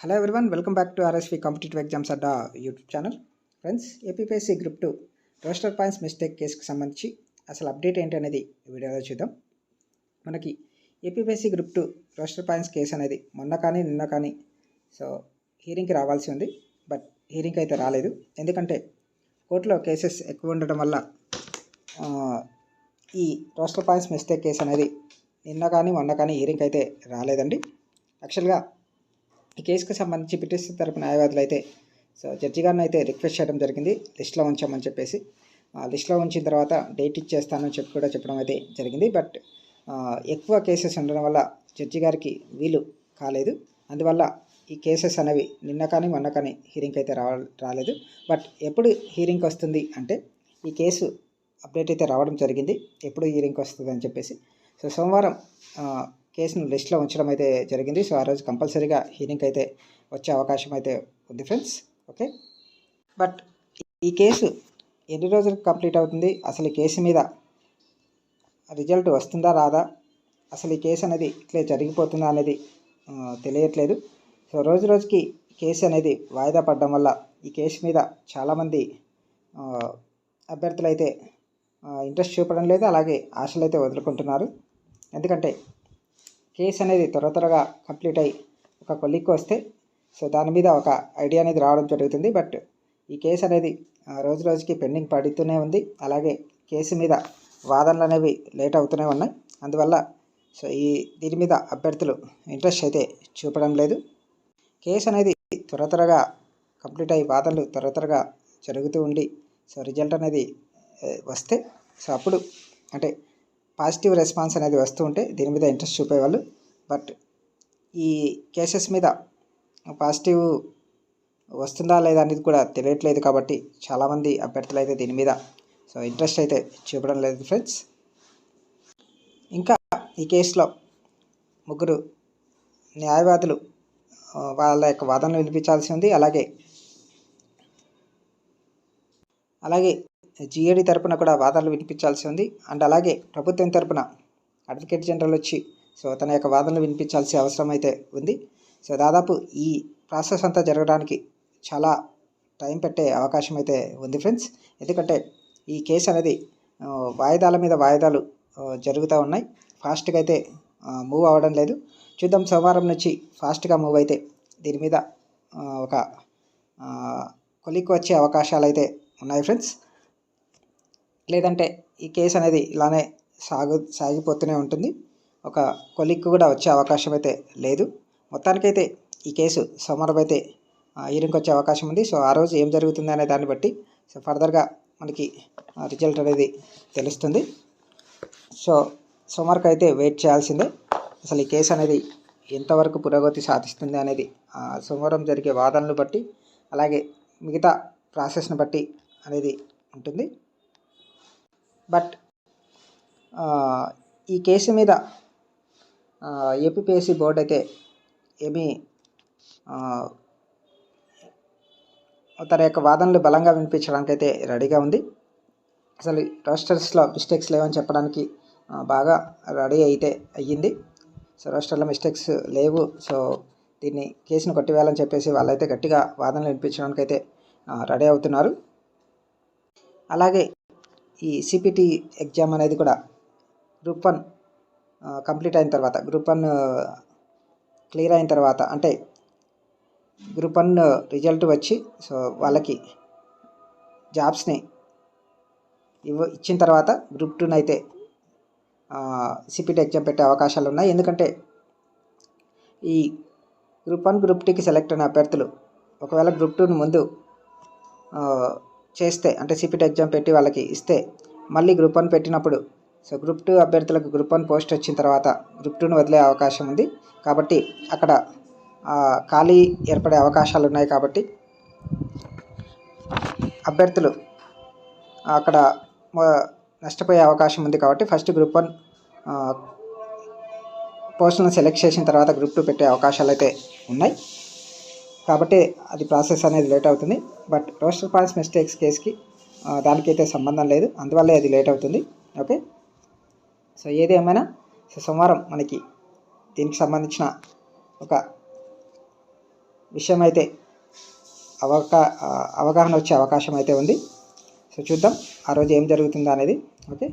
Hello everyone welcome back to RSV competitive exams Adda YouTube channel friends APPSC group two roster points mistake కేసుకి సంబంధించి అసలు update ఏంటి అనేది వీడియోలో చూద్దాం. మనకి APPSC group two roster points case అనేది మొన్న కానీ నిన్న కానీ సో హీరింగ్కి రావాల్సి ఉంది బట్ హీరింగ్కి అయితే రాలేదు. ఎందుకంటే కోర్టులో కేసెస్ ఎక్కువ ఉండడం వల్ల ఈ రోస్టర్ పాయింట్స్ మిస్టేక్ కేసు అనేది నిన్న కానీ మొన్న కానీ హీరింగ్కి అయితే రాలేదండి. యాక్చువల్గా ఈ కేసుకు సంబంధించి పిటిషన్ తరపు న్యాయవాదులు అయితే సో జడ్జి గారిని అయితే రిక్వెస్ట్ చేయడం జరిగింది. లిస్ట్లో ఉంచామని చెప్పేసి లిస్ట్లో ఉంచిన తర్వాత డేట్ ఇచ్చేస్తానని చెప్పి కూడా చెప్పడం అయితే జరిగింది. బట్ ఎక్కువ కేసెస్ ఉండడం వల్ల జడ్జి గారికి వీలు కాలేదు. అందువల్ల ఈ కేసెస్ అనేవి నిన్న కానీ మొన్న కానీ హీరింగ్కి అయితే రా రాలేదు. బట్ ఎప్పుడు హీరింగ్కి వస్తుంది అంటే ఈ కేసు అప్డేట్ అయితే రావడం జరిగింది. ఎప్పుడు హీరింగ్కి వస్తుంది అని చెప్పేసి. సో సోమవారం కేసును లిస్ట్లో ఉంచడం అయితే జరిగింది. సో ఆ రోజు కంపల్సరీగా హీరింగ్ అయితే వచ్చే అవకాశం అయితే ఉంది ఫ్రెండ్స్. ఓకే? బట్ ఈ కేసు ఎన్ని రోజులకు కంప్లీట్ అవుతుంది? అసలు ఈ కేసు మీద రిజల్ట్ వస్తుందా రాదా? అసలు ఈ కేసు అనేది ఇట్లే జరిగిపోతుందా అనేది తెలియట్లేదు. సో రోజు రోజుకి కేసు అనేది వాయిదా పడడం వల్ల ఈ కేసు మీద చాలామంది అభ్యర్థులు అయితే ఇంట్రెస్ట్ చూపడం లేదు. అలాగే ఆశలు అయితే వదులుకుంటున్నారు. ఎందుకంటే కేసు అనేది త్వర త్వరగా కంప్లీట్ అయ్యి ఒక కొలిక్కి వస్తే సో దాని మీద ఒక ఐడియా అనేది రావడం జరుగుతుంది. బట్ ఈ కేసు అనేది రోజు రోజుకి పెండింగ్ పడుతూనే ఉంది. అలాగే కేసు మీద వాదనలు అనేవి లేట్ అవుతూనే ఉన్నాయి. అందువల్ల సో ఈ దీని మీద అభ్యర్థులు ఇంట్రెస్ట్ అయితే చూపడం లేదు. కేసు అనేది త్వర త్వరగా కంప్లీట్ అయ్యి వాదనలు త్వర త్వరగా జరుగుతూ ఉండి సో రిజల్ట్ అనేది వస్తే సో అప్పుడు అంటే పాజిటివ్ రెస్పాన్స్ అనేది వస్తూ ఉంటే దీని మీద ఇంట్రెస్ట్ చూపేవాళ్ళు. బట్ ఈ కేసెస్ మీద పాజిటివ్ వస్తుందా లేదా అనేది కూడా తెలియట్లేదు కాబట్టి చాలామంది అభ్యర్థులు అయితే దీని మీద సో ఇంట్రెస్ట్ అయితే చూపడం లేదు ఫ్రెండ్స్. ఇంకా ఈ కేసులో ముగ్గురు న్యాయవాదులు వాళ్ళ యొక్క వాదనలు వినిపించాల్సి ఉంది. అలాగే అలాగే జిఏడి తరపున కూడా వాదనలు వినిపించాల్సి ఉంది. అండ్ అలాగే ప్రభుత్వం తరపున అడ్వకేట్ జనరల్ వచ్చి సో తన యొక్క వాదనలు వినిపించాల్సిన అవసరం అయితే ఉంది. సో దాదాపు ఈ ప్రాసెస్ అంతా జరగడానికి చాలా టైం పెట్టే అవకాశం అయితే ఉంది ఫ్రెండ్స్. ఎందుకంటే ఈ కేసు అనేది వాయిదాల మీద వాయిదాలు జరుగుతూ ఉన్నాయి. ఫాస్ట్గా అయితే మూవ్ అవ్వడం లేదు. చూద్దాం సోమవారం నుంచి ఫాస్ట్గా మూవ్ అయితే దీని మీద ఒక కొలిక్కి వచ్చే అవకాశాలు అయితే ఉన్నాయి ఫ్రెండ్స్. లేదంటే ఈ కేసు అనేది ఇలానే సాగు సాగిపోతూనే ఉంటుంది. ఒక కొలిక్ కూడా వచ్చే అవకాశం అయితే లేదు. మొత్తానికైతే ఈ కేసు సోమవారం అయితే హీరింగ్కి వచ్చే అవకాశం ఉంది. సో ఆ రోజు ఏం జరుగుతుంది అనే దాన్ని బట్టి సో ఫర్దర్గా మనకి రిజల్ట్ అనేది తెలుస్తుంది. సో సోమవారం అయితే వెయిట్ చేయాల్సిందే. అసలు ఈ కేసు అనేది ఎంతవరకు పురోగతి సాధిస్తుంది అనేది ఆ, సోమవారం జరిగే వాదనలు బట్టి అలాగే మిగతా ప్రాసెస్ని బట్టి అనేది ఉంటుంది. బట్ ఈ కేసు మీద ఏపీపీఎస్సీ బోర్డు అయితే ఏమీ తన యొక్క వాదనలు బలంగా వినిపించడానికి అయితే రెడీగా ఉంది. అసలు రోస్టర్స్లో మిస్టేక్స్ లేవని చెప్పడానికి బాగా రెడీ అయితే అయ్యింది. సో రోస్టర్లో మిస్టేక్స్ లేవు. సో దీన్ని కేసును కొట్టివేయాలని చెప్పేసి వాళ్ళైతే గట్టిగా వాదనలు వినిపించడానికి అయితే రెడీ అవుతున్నారు. అలాగే ఈ సిపిటి ఎగ్జామ్ అనేది కూడా గ్రూప్ వన్ కంప్లీట్ అయిన తర్వాత గ్రూప్ వన్ క్లియర్ అయిన తర్వాత అంటే గ్రూప్ వన్ రిజల్ట్ వచ్చి సో వాళ్ళకి జాబ్స్ని ఇవ్వ ఇచ్చిన తర్వాత గ్రూప్ టూని అయితే సిపిటి ఎగ్జామ్ పెట్టే అవకాశాలు ఉన్నాయి. ఎందుకంటే ఈ గ్రూప్ వన్ గ్రూప్ టూకి సెలెక్ట్ అయిన అభ్యర్థులు ఒకవేళ గ్రూప్ టూని ముందు చేస్తే అంటే సిపిటి ఎగ్జామ్ పెట్టి వాళ్ళకి ఇస్తే మళ్ళీ గ్రూప్ వన్ పెట్టినప్పుడు. సో గ్రూప్ టూ అభ్యర్థులకు గ్రూప్ వన్ పోస్ట్ వచ్చిన తర్వాత గ్రూప్ టూను వదిలే అవకాశం ఉంది. కాబట్టి అక్కడ ఖాళీ ఏర్పడే అవకాశాలు ఉన్నాయి కాబట్టి అభ్యర్థులు అక్కడ నష్టపోయే అవకాశం ఉంది కాబట్టి ఫస్ట్ గ్రూప్ వన్ పోస్టులను సెలెక్ట్ చేసిన తర్వాత గ్రూప్ టూ పెట్టే అవకాశాలు అయితే ఉన్నాయి. కాబట్టి అది ప్రాసెస్ అనేది లేట్ అవుతుంది. బట్ రోస్టర్ పాయింట్స్ మిస్టేక్స్ కేసుకి దానికైతే సంబంధం లేదు. అందువల్లే అది లేట్ అవుతుంది. ఓకే? సో ఏది ఏమైనా? సో సోమవారం మనకి దీనికి సంబంధించిన ఒక విషయం అయితే అవకా అవగాహన వచ్చే అవకాశం అయితే ఉంది. సో చూద్దాం ఆ రోజు ఏం జరుగుతుందో అనేది. ఓకే?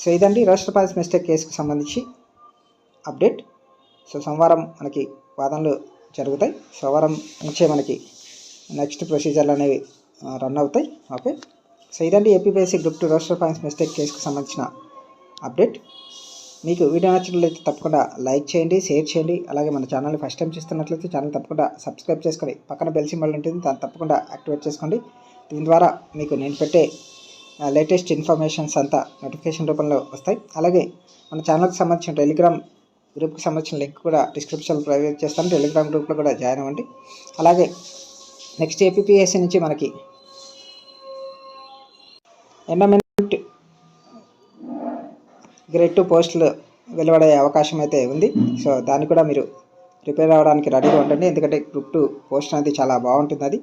సో ఇదండి రోస్టర్ పాస్ మిస్టేక్ కేసుకు సంబంధించి అప్డేట్. సో సోమవారం మనకి వాదనలు జరుగుతాయి. సోమవారం నుంచే మనకి నెక్స్ట్ ప్రొసీజర్లు అనేవి రన్ అవుతాయి. ఓకే? సో ఇదండి APPSC group two roster points mistake కేసుకు సంబంధించిన అప్డేట్ మీకు వీడియో నచ్చినట్లయితే తప్పకుండా లైక్ చేయండి షేర్ చేయండి. అలాగే మన ఛానల్ని ఫస్ట్ టైం చూస్తున్నట్లయితే ఛానల్ తప్పకుండా సబ్స్క్రైబ్ చేసుకోండి పక్కన బెల్ సింబల్ ఉంటుంది దాన్ని తప్పకుండా యాక్టివేట్ చేసుకోండి. దీని ద్వారా మీకు నేను పెట్టే లేటెస్ట్ ఇన్ఫర్మేషన్స్ అంతా నోటిఫికేషన్ రూపంలో వస్తాయి. అలాగే మన ఛానల్కి సంబంధించిన టెలిగ్రామ్ గ్రూప్కి సంబంధించిన లింక్ కూడా డిస్క్రిప్షన్లో ప్రొవైడ్ చేస్తాను. టెలిగ్రామ్ గ్రూప్లో కూడా జాయిన్ అవ్వండి. అలాగే నెక్స్ట్ ఏపీఎస్సీ నుంచి మనకి ఎండమెంట్ గ్రేడ్ టూ పోస్టులు వెలువడే అవకాశం అయితే ఉంది. సో దాన్ని కూడా మీరు ప్రిపేర్ అవ్వడానికి రెడీగా ఉండండి. ఎందుకంటే గ్రూప్ టూ పోస్ట్ అనేది చాలా బాగుంటుంది అది.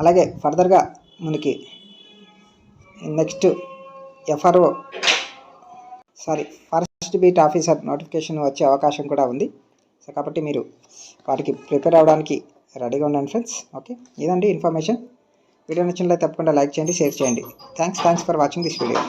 అలాగే ఫర్దర్గా మనకి next FRO sorry first beat officer notification వచ్చే అవకాశం కూడా ఉంది. సో కాబట్టి మీరు వాటికి ప్రిపేర్ అవ్వడానికి రెడీగా ఉండండి ఫ్రెండ్స్ ఓకే ఇదండి ఇన్ఫర్మేషన్ వీడియో నచ్చినట్లయితే తప్పకుండా లైక్ చేయండి షేర్ చేయండి. Thanks thanks for watching this video